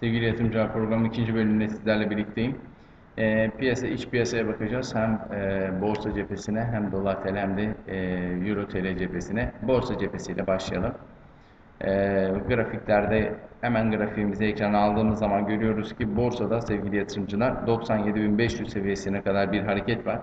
Sevgili yatırımcılar programının ikinci bölümünde sizlerle birlikteyim. E, piyasa, iç piyasaya bakacağız. Hem e, borsa cephesine hem dolar TL hem de e, euro TL cephesine. Borsa cephesiyle başlayalım. E, grafiklerde hemen grafiğimizi ekrana aldığımız zaman görüyoruz ki borsada sevgili yatırımcılar 97.500 seviyesine kadar bir hareket var.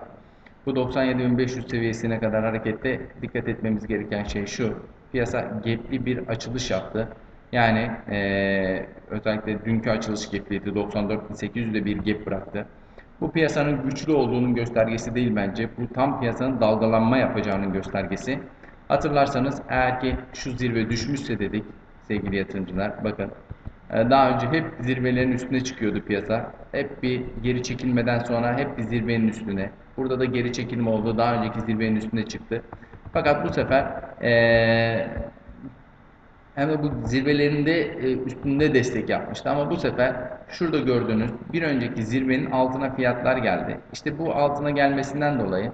Bu 97.500 seviyesine kadar harekette dikkat etmemiz gereken şey şu. Piyasa gapli bir açılış yaptı. Yani e, özellikle dünkü açılış gapliydi. 94.800'de bir gap bıraktı. Bu piyasanın güçlü olduğunun göstergesi değil bence. Bu tam piyasanın dalgalanma yapacağının göstergesi. Hatırlarsanız eğer ki şu zirve düşmüşse dedik sevgili yatırımcılar. Bakın daha önce hep zirvelerin üstüne çıkıyordu piyasa. Hep bir geri çekilmeden sonra hep bir zirvenin üstüne. Burada da geri çekilme oldu. Daha önceki zirvenin üstüne çıktı. Fakat bu sefer ee, hem de bu zirvelerinde e, üstünde destek yapmıştı. Ama bu sefer şurada gördüğünüz bir önceki zirvenin altına fiyatlar geldi. İşte bu altına gelmesinden dolayı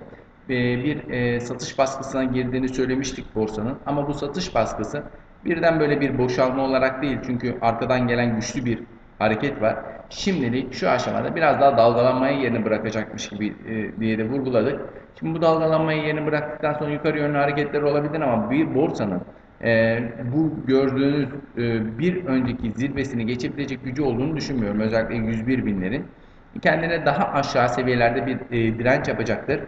e, bir e, satış baskısına girdiğini söylemiştik borsanın. Ama bu satış baskısı birden böyle bir boşalma olarak değil. Çünkü arkadan gelen güçlü bir hareket var. Şimdilik şu aşamada biraz daha dalgalanmaya yerini bırakacakmış gibi diye de vurguladık. Şimdi bu dalgalanmayı yerini bıraktıktan sonra yukarı yönlü hareketler olabilir ama bir borsanın e, bu gördüğünüz e, bir önceki zirvesini geçebilecek gücü olduğunu düşünmüyorum. Özellikle 101 binlerin. Kendine daha aşağı seviyelerde bir e, direnç yapacaktır.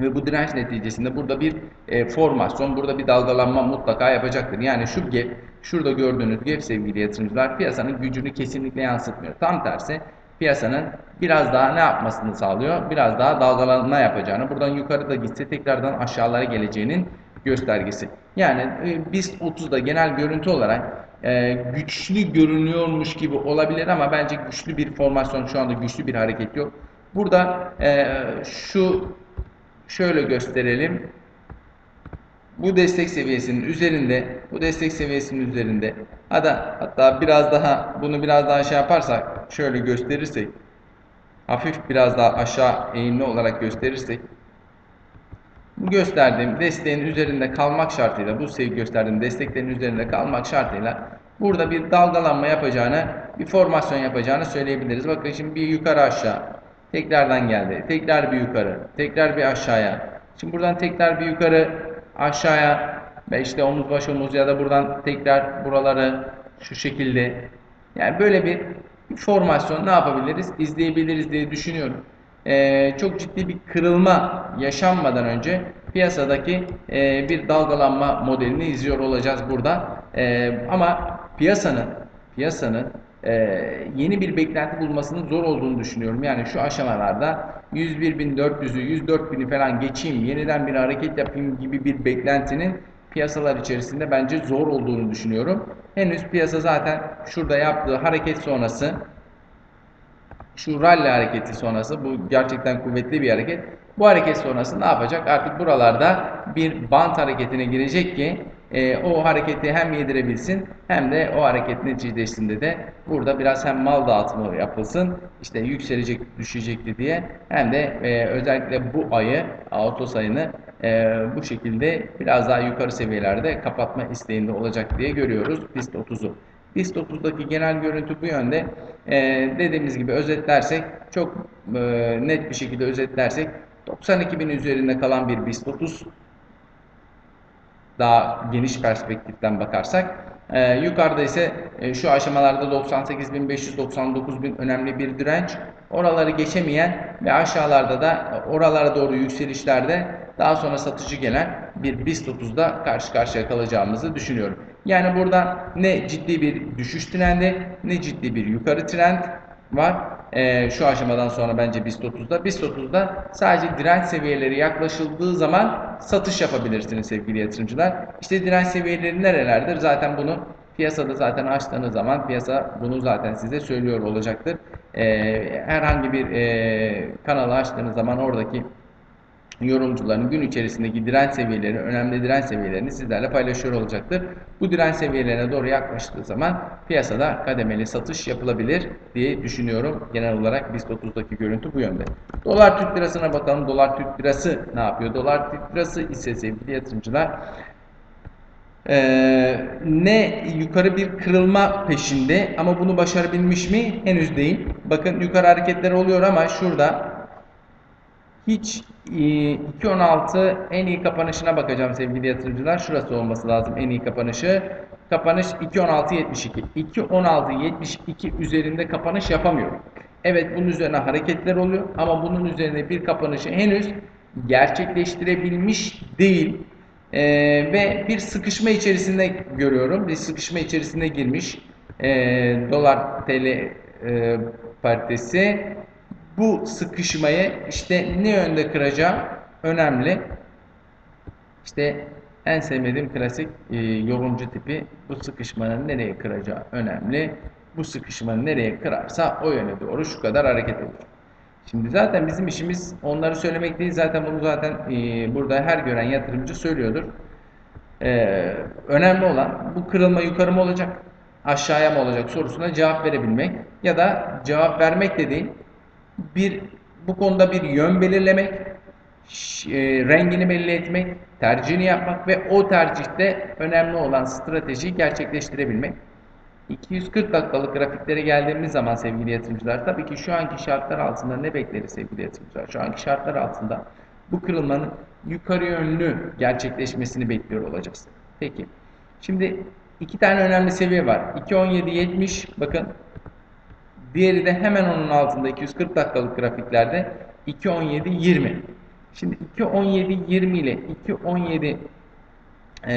Ve bu direnç neticesinde burada bir e, formasyon, burada bir dalgalanma mutlaka yapacaktır. Yani şu gap, şurada gördüğünüz gap sevgili yatırımcılar piyasanın gücünü kesinlikle yansıtmıyor. Tam tersi piyasanın biraz daha ne yapmasını sağlıyor? Biraz daha dalgalanma yapacağını, buradan yukarı da gitse tekrardan aşağılara geleceğinin göstergesi. Yani e, BIST 30'da genel görüntü olarak e, güçlü görünüyormuş gibi olabilir ama bence güçlü bir formasyon şu anda güçlü bir hareket yok. Burada e, şu şöyle gösterelim. Bu destek seviyesinin üzerinde, bu destek seviyesinin üzerinde. Hatta hatta biraz daha bunu biraz daha şey yaparsak, şöyle gösterirsek, hafif biraz daha aşağı eğimli olarak gösterirsek bu gösterdiğim desteğin üzerinde kalmak şartıyla, bu sevgi gösterdiğim desteklerin üzerinde kalmak şartıyla burada bir dalgalanma yapacağını, bir formasyon yapacağını söyleyebiliriz. Bakın şimdi bir yukarı aşağı, tekrardan geldi, tekrar bir yukarı, tekrar bir aşağıya. Şimdi buradan tekrar bir yukarı, aşağıya ve işte omuz baş omuz ya da buradan tekrar buraları şu şekilde. Yani böyle bir formasyon ne yapabiliriz? İzleyebiliriz diye düşünüyorum e, çok ciddi bir kırılma yaşanmadan önce piyasadaki e, bir dalgalanma modelini izliyor olacağız burada. E, ama piyasanın piyasanın e, yeni bir beklenti bulmasının zor olduğunu düşünüyorum. Yani şu aşamalarda 101.400'ü 104.000'i falan geçeyim yeniden bir hareket yapayım gibi bir beklentinin piyasalar içerisinde bence zor olduğunu düşünüyorum. Henüz piyasa zaten şurada yaptığı hareket sonrası şu rally hareketi sonrası bu gerçekten kuvvetli bir hareket. Bu hareket sonrası ne yapacak? Artık buralarda bir bant hareketine girecek ki e, o hareketi hem yedirebilsin hem de o hareket neticesinde de burada biraz hem mal dağıtımı yapılsın işte yükselecek düşecekti diye hem de e, özellikle bu ayı Ağustos ayını e, bu şekilde biraz daha yukarı seviyelerde kapatma isteğinde olacak diye görüyoruz BIST 30'u. BIST 30'daki genel görüntü bu yönde. Ee, dediğimiz gibi özetlersek çok e, net bir şekilde özetlersek 92 bin üzerinde kalan bir BIST 30 daha geniş perspektiften bakarsak ee, yukarıda ise e, şu aşamalarda 98.500-99.000 önemli bir direnç. Oraları geçemeyen ve aşağılarda da oralara doğru yükselişlerde daha sonra satıcı gelen bir BIST 30'da karşı karşıya kalacağımızı düşünüyorum. Yani burada ne ciddi bir düşüş trendi ne ciddi bir yukarı trend var. Ee, şu aşamadan sonra bence BIST 30'da. BIST 30'da sadece direnç seviyeleri yaklaşıldığı zaman satış yapabilirsiniz sevgili yatırımcılar. İşte direnç seviyeleri nerelerdir? Zaten bunu piyasada zaten açtığınız zaman piyasa bunu zaten size söylüyor olacaktır. Ee, herhangi bir e, kanalı açtığınız zaman oradaki yorumcuların gün içerisindeki direnç seviyelerini, önemli direnç seviyelerini sizlerle paylaşıyor olacaktır. Bu direnç seviyelerine doğru yaklaştığı zaman piyasada kademeli satış yapılabilir diye düşünüyorum. Genel olarak BIST 30'daki görüntü bu yönde. Dolar Türk Lirası'na bakalım. Dolar Türk Lirası ne yapıyor? Dolar Türk Lirası ise sevgili yatırımcılar Ee, ne yukarı bir kırılma peşinde ama bunu başarabilmiş mi? Henüz değil. Bakın yukarı hareketler oluyor ama şurada hiç e, 2.16 en iyi kapanışına bakacağım sevgili yatırımcılar. Şurası olması lazım en iyi kapanışı. Kapanış 2.16.72. 2.16.72 üzerinde kapanış yapamıyor. Evet bunun üzerine hareketler oluyor ama bunun üzerine bir kapanışı henüz gerçekleştirebilmiş değil. Ee, ve bir sıkışma içerisinde görüyorum. Bir sıkışma içerisine girmiş. Ee, dolar TL e, paritesi. Bu sıkışmayı işte ne yönde kıracağım önemli. İşte en sevmediğim klasik e, yorumcu tipi bu sıkışmanın nereye kıracağı önemli. Bu sıkışmanın nereye kırarsa o yöne doğru şu kadar hareket olur. Şimdi zaten bizim işimiz onları söylemek değil. Zaten bunu zaten e, burada her gören yatırımcı söylüyordur. E, önemli olan bu kırılma yukarı mı olacak, aşağıya mı olacak sorusuna cevap verebilmek ya da cevap vermek de değil. Bir bu konuda bir yön belirlemek, e, rengini belli etmek, tercihini yapmak ve o tercihte önemli olan stratejiyi gerçekleştirebilmek. 240 dakikalık grafiklere geldiğimiz zaman sevgili yatırımcılar tabii ki şu anki şartlar altında ne bekleriz sevgili yatırımcılar? Şu anki şartlar altında bu kırılmanın yukarı yönlü gerçekleşmesini bekliyor olacağız. Peki. Şimdi iki tane önemli seviye var. 2.17.70 bakın. Diğeri de hemen onun altında 240 dakikalık grafiklerde 2.17.20. Şimdi 2.17.20 ile 2.17 e,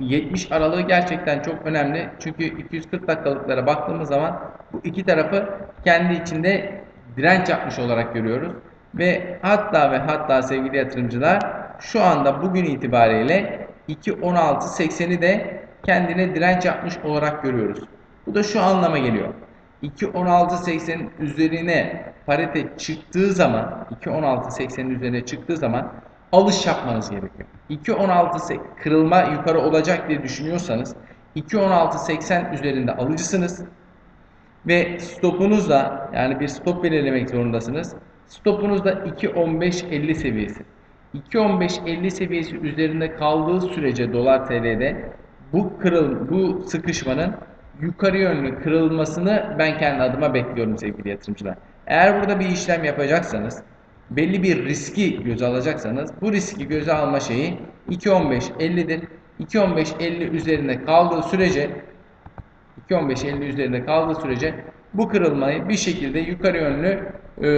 70 aralığı gerçekten çok önemli. Çünkü 240 dakikalıklara baktığımız zaman bu iki tarafı kendi içinde direnç yapmış olarak görüyoruz. Ve hatta ve hatta sevgili yatırımcılar şu anda bugün itibariyle 2.16.80'i de kendine direnç yapmış olarak görüyoruz. Bu da şu anlama geliyor. 2.16.80'in üzerine parite çıktığı zaman 2.16.80'in üzerine çıktığı zaman alış yapmanız gerekiyor. 2.16 kırılma yukarı olacak diye düşünüyorsanız 2.16.80 üzerinde alıcısınız ve stopunuz da yani bir stop belirlemek zorundasınız. Stopunuz da 2.15.50 seviyesi. 2.15.50 seviyesi üzerinde kaldığı sürece dolar TL'de bu kırıl bu sıkışmanın yukarı yönlü kırılmasını ben kendi adıma bekliyorum sevgili yatırımcılar. Eğer burada bir işlem yapacaksanız belli bir riski göze alacaksanız bu riski göze alma şeyi 2.15.50'dir. 2.15.50 üzerinde kaldığı sürece 2.15.50 üzerinde kaldığı sürece bu kırılmayı bir şekilde yukarı yönlü e,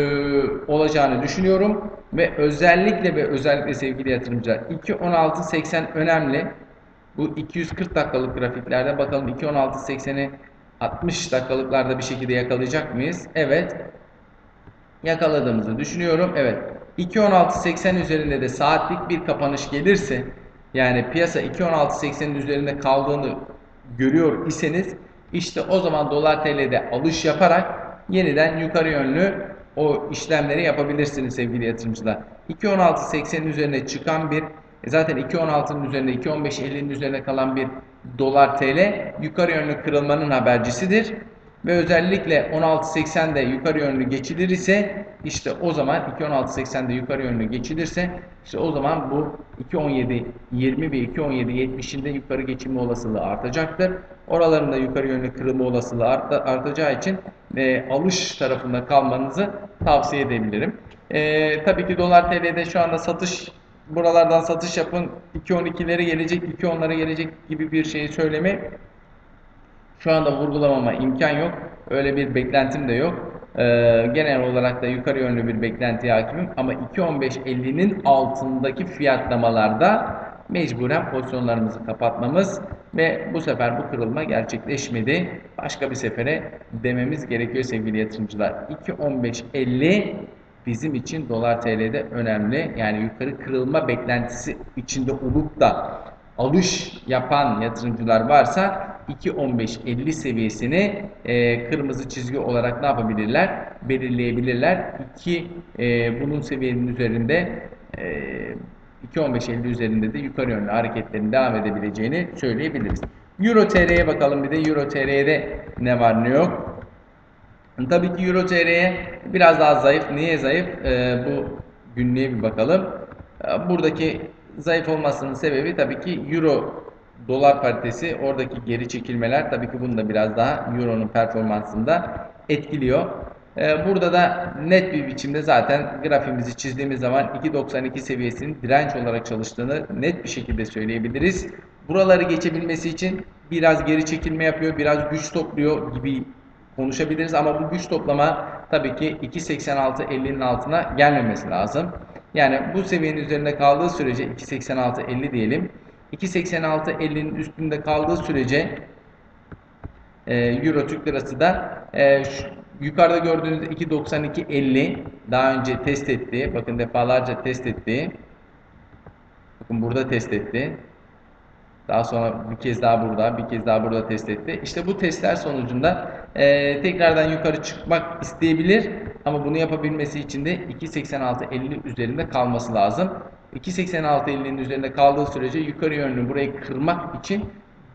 olacağını düşünüyorum ve özellikle ve özellikle sevgili yatırımcılar 2.16.80 önemli. Bu 240 dakikalık grafiklerde bakalım 2.16.80'i 60 dakikalıklarda bir şekilde yakalayacak mıyız? Evet yakaladığımızı düşünüyorum. Evet 2.16.80 üzerinde de saatlik bir kapanış gelirse yani piyasa 2.16.80'in üzerinde kaldığını görüyor iseniz işte o zaman dolar TL'de alış yaparak yeniden yukarı yönlü o işlemleri yapabilirsiniz sevgili yatırımcılar. 2.16.80'in üzerine çıkan bir e zaten 2.16'nın üzerinde 2.15.50'nin üzerine kalan bir dolar TL yukarı yönlü kırılmanın habercisidir ve özellikle 16.80'de yukarı yönlü geçilir ise işte o zaman 2.16.80'de yukarı yönlü geçilirse işte o zaman bu 2.17.20 ve 2.17.70'inde yukarı geçilme olasılığı artacaktır. Oralarında yukarı yönlü kırılma olasılığı artacağı için e, alış tarafında kalmanızı tavsiye edebilirim. E, tabii ki dolar TL'de şu anda satış buralardan satış yapın 2.12'leri gelecek 2.10'lara gelecek gibi bir şeyi söyleme şu anda vurgulamama imkan yok. Öyle bir beklentim de yok. Ee, genel olarak da yukarı yönlü bir beklentiye hakimim. Ama 2.15.50'nin altındaki fiyatlamalarda mecburen pozisyonlarımızı kapatmamız ve bu sefer bu kırılma gerçekleşmedi. Başka bir sefere dememiz gerekiyor sevgili yatırımcılar. 2.15.50 bizim için dolar TL'de önemli. Yani yukarı kırılma beklentisi içinde olup da alış yapan yatırımcılar varsa 2.15.50 seviyesini e, kırmızı çizgi olarak ne yapabilirler? Belirleyebilirler. 2 e, bunun seviyenin üzerinde e, 2.15.50 üzerinde de yukarı yönlü hareketlerin devam edebileceğini söyleyebiliriz. Euro TL'ye bakalım bir de Euro TL'de ne var ne yok. Tabii ki Euro TL'ye biraz daha zayıf. Niye zayıf? E, bu günlüğe bir bakalım. E, buradaki zayıf olmasının sebebi tabii ki Euro dolar paritesi oradaki geri çekilmeler tabii ki bunu da biraz daha Euro'nun performansında etkiliyor. Ee, burada da net bir biçimde zaten grafiğimizi çizdiğimiz zaman 2.92 seviyesinin direnç olarak çalıştığını net bir şekilde söyleyebiliriz. Buraları geçebilmesi için biraz geri çekilme yapıyor, biraz güç topluyor gibi konuşabiliriz ama bu güç toplama tabii ki 2.86.50'nin altına gelmemesi lazım. Yani bu seviyenin üzerinde kaldığı sürece 2.86.50 diyelim. 2.86.50'nin üstünde kaldığı sürece e, Euro Türk Lirası da e, şu, yukarıda gördüğünüz 2.92.50 daha önce test etti. Bakın defalarca test etti. Bakın burada test etti. Daha sonra bir kez daha burada, bir kez daha burada test etti. İşte bu testler sonucunda e, tekrardan yukarı çıkmak isteyebilir. Ama bunu yapabilmesi için de 2.86.50 üzerinde kalması lazım. 2.86.50'nin üzerinde kaldığı sürece yukarı yönlü burayı kırmak için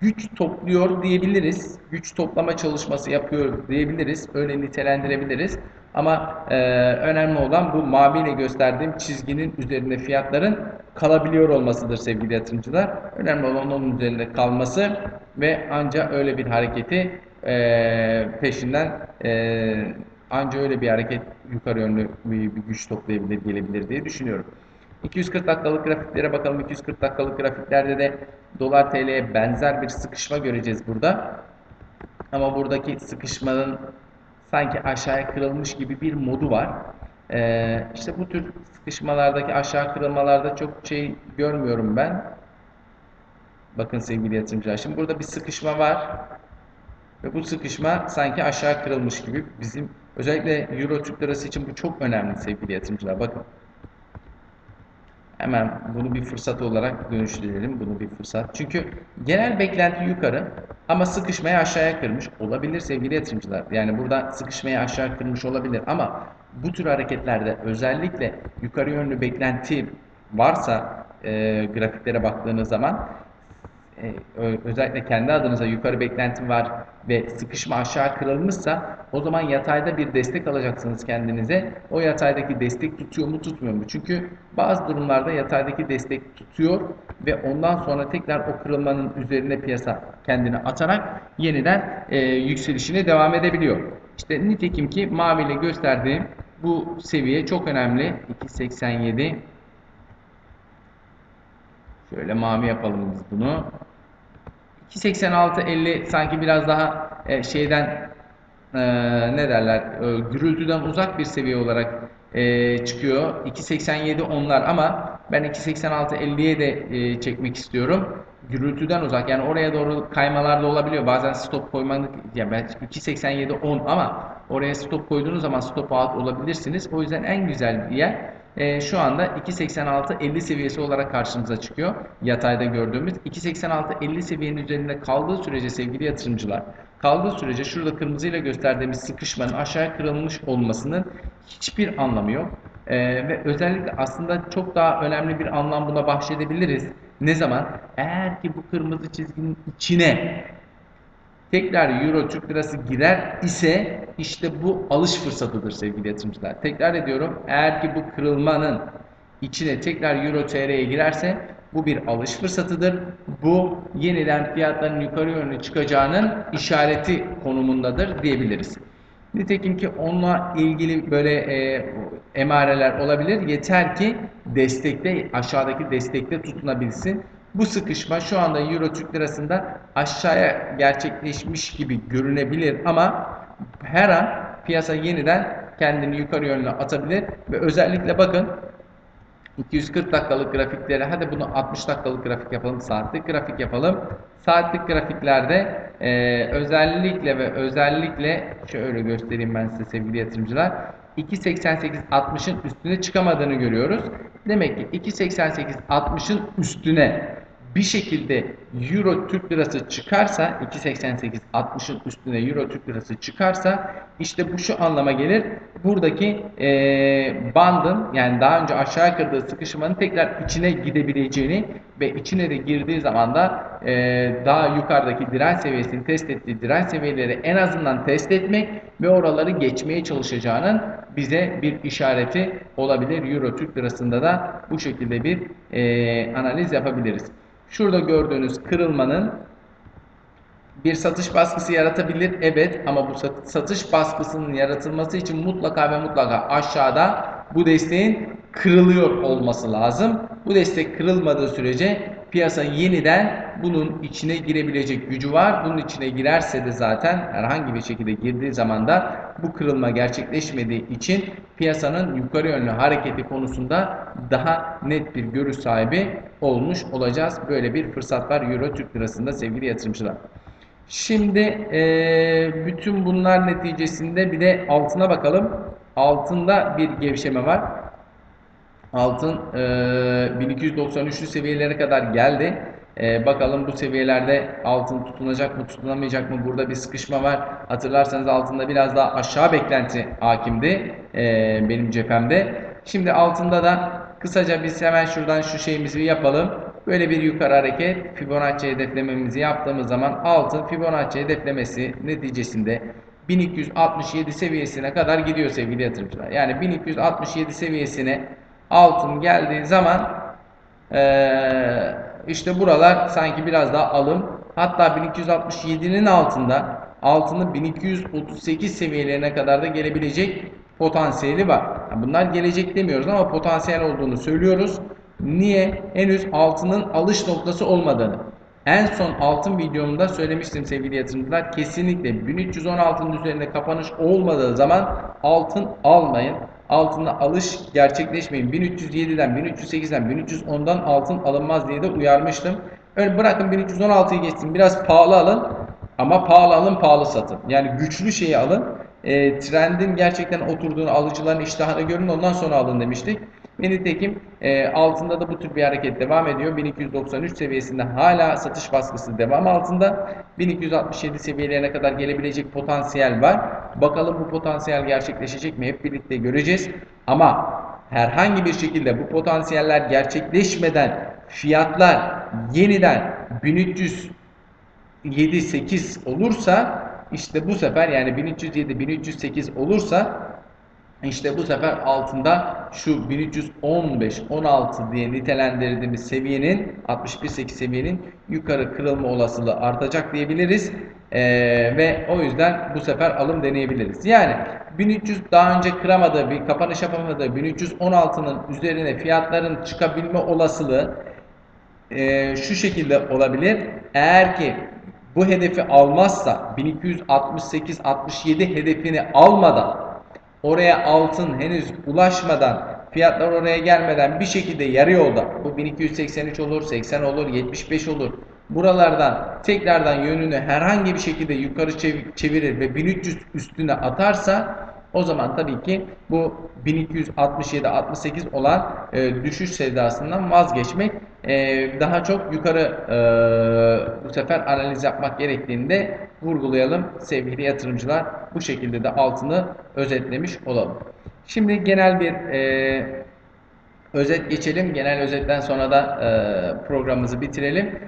güç topluyor diyebiliriz. Güç toplama çalışması yapıyor diyebiliriz. Öyle nitelendirebiliriz. Ama e, önemli olan bu maviyle gösterdiğim çizginin üzerinde fiyatların kalabiliyor olmasıdır sevgili yatırımcılar. Önemli olan onun üzerinde kalması ve ancak öyle bir hareketi e, peşinden e, ancak öyle bir hareket yukarı yönlü bir, bir güç toplayabilir, gelebilir diye düşünüyorum. 240 dakikalık grafiklere bakalım. 240 dakikalık grafiklerde de dolar TL'ye benzer bir sıkışma göreceğiz burada. Ama buradaki sıkışmanın sanki aşağıya kırılmış gibi bir modu var. Ee, işte bu tür sıkışmalardaki aşağı kırılmalarda çok şey görmüyorum ben. Bakın sevgili yatırımcılar. Şimdi burada bir sıkışma var. Ve bu sıkışma sanki aşağı kırılmış gibi. Bizim özellikle Euro Türk Lirası için bu çok önemli sevgili yatırımcılar. Bakın. Hemen bunu bir fırsat olarak dönüştürelim. Bunu bir fırsat. Çünkü genel beklenti yukarı ama sıkışmayı aşağıya kırmış olabilir sevgili yatırımcılar. Yani burada sıkışmayı aşağı kırmış olabilir ama bu tür hareketlerde özellikle yukarı yönlü beklenti varsa e, grafiklere baktığınız zaman özellikle kendi adınıza yukarı beklentim var ve sıkışma aşağı kırılmışsa o zaman yatayda bir destek alacaksınız kendinize. O yataydaki destek tutuyor mu tutmuyor mu? Çünkü bazı durumlarda yataydaki destek tutuyor ve ondan sonra tekrar o kırılmanın üzerine piyasa kendini atarak yeniden e, yükselişine devam edebiliyor. İşte nitekim ki maviyle gösterdiğim bu seviye çok önemli. 2.87 Şöyle mavi yapalım biz bunu. 2.86-50 sanki biraz daha e, şeyden e, ne derler e, gürültüden uzak bir seviye olarak e, çıkıyor. 2.87 onlar ama ben 2.86-50'ye de e, çekmek istiyorum. Gürültüden uzak yani oraya doğru kaymalar da olabiliyor. Bazen stop koymanın ya ben 2.87 10 ama oraya stop koyduğunuz zaman stop out olabilirsiniz. O yüzden en güzel yer e, şu anda 2.86-50 seviyesi olarak karşımıza çıkıyor. Yatayda gördüğümüz 2.86-50 seviyenin üzerinde kaldığı sürece sevgili yatırımcılar kaldığı sürece şurada kırmızıyla gösterdiğimiz sıkışmanın aşağı kırılmış olmasının hiçbir anlamı yok. Ee, ve özellikle aslında çok daha önemli bir anlam buna bahşedebiliriz. Ne zaman? Eğer ki bu kırmızı çizginin içine tekrar Euro Türk Lirası girer ise işte bu alış fırsatıdır sevgili yatırımcılar. Tekrar ediyorum. Eğer ki bu kırılmanın içine tekrar Euro TR'ye girerse bu bir alış fırsatıdır. Bu yeniden fiyatların yukarı yönlü çıkacağının işareti konumundadır diyebiliriz. Nitekim ki onunla ilgili böyle e, emareler olabilir. Yeter ki destekte aşağıdaki destekte tutunabilsin. Bu sıkışma şu anda Euro Türk Lirası'nda aşağıya gerçekleşmiş gibi görünebilir ama her an piyasa yeniden kendini yukarı yönlü atabilir ve özellikle bakın 240 dakikalık grafikleri hadi bunu 60 dakikalık grafik yapalım saatlik grafik yapalım saatlik grafiklerde e, özellikle ve özellikle şöyle göstereyim ben size sevgili yatırımcılar 2.88.60'ın üstüne çıkamadığını görüyoruz. Demek ki 2.88.60'ın üstüne bir şekilde Euro Türk Lirası çıkarsa 2.88.60'ın üstüne Euro Türk Lirası çıkarsa işte bu şu anlama gelir. Buradaki e, bandın yani daha önce aşağı kırdığı sıkışmanın tekrar içine gidebileceğini ve içine de girdiği zaman da e, daha yukarıdaki direnç seviyesini test ettiği direnç seviyeleri en azından test etmek ve oraları geçmeye çalışacağının bize bir işareti olabilir. Euro Türk Lirası'nda da bu şekilde bir e, analiz yapabiliriz. Şurada gördüğünüz kırılmanın bir satış baskısı yaratabilir evet ama bu sat- satış baskısının yaratılması için mutlaka ve mutlaka aşağıda bu desteğin kırılıyor olması lazım. Bu destek kırılmadığı sürece piyasa yeniden bunun içine girebilecek gücü var. Bunun içine girerse de zaten herhangi bir şekilde girdiği zaman da bu kırılma gerçekleşmediği için piyasanın yukarı yönlü hareketi konusunda daha net bir görüş sahibi olmuş olacağız. Böyle bir fırsat var Euro Türk Lirası'nda sevgili yatırımcılar. Şimdi bütün bunlar neticesinde bir de altına bakalım. Altında bir gevşeme var. Altın eee 1293'lü seviyelere kadar geldi. Eee, bakalım bu seviyelerde altın tutunacak mı tutunamayacak mı? Burada bir sıkışma var. Hatırlarsanız altında biraz daha aşağı beklenti hakimdi eee, benim cephemde. Şimdi altında da kısaca biz hemen şuradan şu şeyimizi yapalım. Böyle bir yukarı hareket Fibonacci hedeflememizi yaptığımız zaman altın Fibonacci hedeflemesi neticesinde 1267 seviyesine kadar gidiyor sevgili yatırımcılar. Yani 1267 seviyesine altın geldiği zaman eee, işte buralar sanki biraz daha alım. Hatta 1267'nin altında altının 1238 seviyelerine kadar da gelebilecek potansiyeli var. Bunlar gelecek demiyoruz ama potansiyel olduğunu söylüyoruz. Niye? Henüz altının alış noktası olmadığını. En son altın videomda söylemiştim sevgili yatırımcılar. Kesinlikle 1316'nın üzerinde kapanış olmadığı zaman altın almayın. Altında alış gerçekleşmeyin. 1307'den, 1308'den, 1310'dan altın alınmaz diye de uyarmıştım. Öyle bırakın 1316'yı geçsin. Biraz pahalı alın. Ama pahalı alın, pahalı satın. Yani güçlü şeyi alın. E, trendin gerçekten oturduğunu, alıcıların iştahını görün ondan sonra alın demiştik. Ve nitekim e, altında da bu tür bir hareket devam ediyor. 1293 seviyesinde hala satış baskısı devam altında. 1267 seviyelerine kadar gelebilecek potansiyel var. Bakalım bu potansiyel gerçekleşecek mi? Hep birlikte göreceğiz. Ama herhangi bir şekilde bu potansiyeller gerçekleşmeden fiyatlar yeniden 1300 7-8 olursa işte bu sefer yani 1307 1308 olursa işte bu sefer altında şu 1315 16 diye nitelendirdiğimiz seviyenin 61.8 seviyenin yukarı kırılma olasılığı artacak diyebiliriz. Ee, ve o yüzden bu sefer alım deneyebiliriz. Yani 1300 daha önce kıramadığı bir kapanış yapamadığı 1316'nın üzerine fiyatların çıkabilme olasılığı e, şu şekilde olabilir. Eğer ki bu hedefi almazsa 1268-67 hedefini almadan oraya altın henüz ulaşmadan fiyatlar oraya gelmeden bir şekilde yarı yolda bu 1283 olur 80 olur 75 olur buralardan tekrardan yönünü herhangi bir şekilde yukarı çev- çevirir ve 1300 üstüne atarsa o zaman tabii ki bu 1267-68 olan e, düşüş sevdasından vazgeçmek e, daha çok yukarı e, bu sefer analiz yapmak gerektiğini de vurgulayalım sevgili yatırımcılar. Bu şekilde de altını özetlemiş olalım. Şimdi genel bir e, özet geçelim. Genel özetten sonra da e, programımızı bitirelim.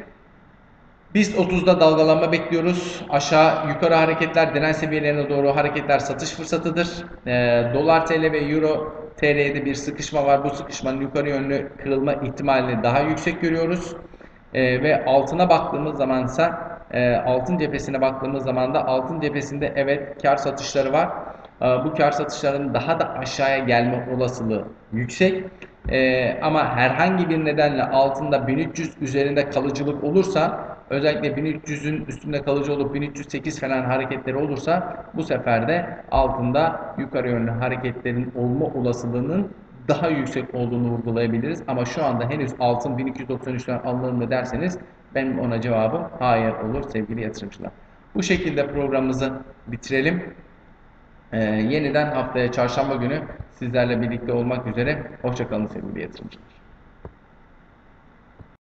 Biz 30'da dalgalanma bekliyoruz. Aşağı yukarı hareketler direnç seviyelerine doğru hareketler satış fırsatıdır. Ee, Dolar TL ve Euro TL'de bir sıkışma var. Bu sıkışmanın yukarı yönlü kırılma ihtimalini daha yüksek görüyoruz. Ee, ve altına baktığımız zamansa e, altın cephesine baktığımız zaman da altın cephesinde evet kar satışları var. Ee, bu kar satışlarının daha da aşağıya gelme olasılığı yüksek. Ee, ama herhangi bir nedenle altında 1300 üzerinde kalıcılık olursa özellikle 1300'ün üstünde kalıcı olup 1308 falan hareketleri olursa bu sefer de altında yukarı yönlü hareketlerin olma olasılığının daha yüksek olduğunu vurgulayabiliriz. Ama şu anda henüz altın 1293'ten alınır derseniz benim ona cevabım hayır olur sevgili yatırımcılar. Bu şekilde programımızı bitirelim. Ee, yeniden haftaya çarşamba günü sizlerle birlikte olmak üzere. Hoşçakalın sevgili yatırımcılar.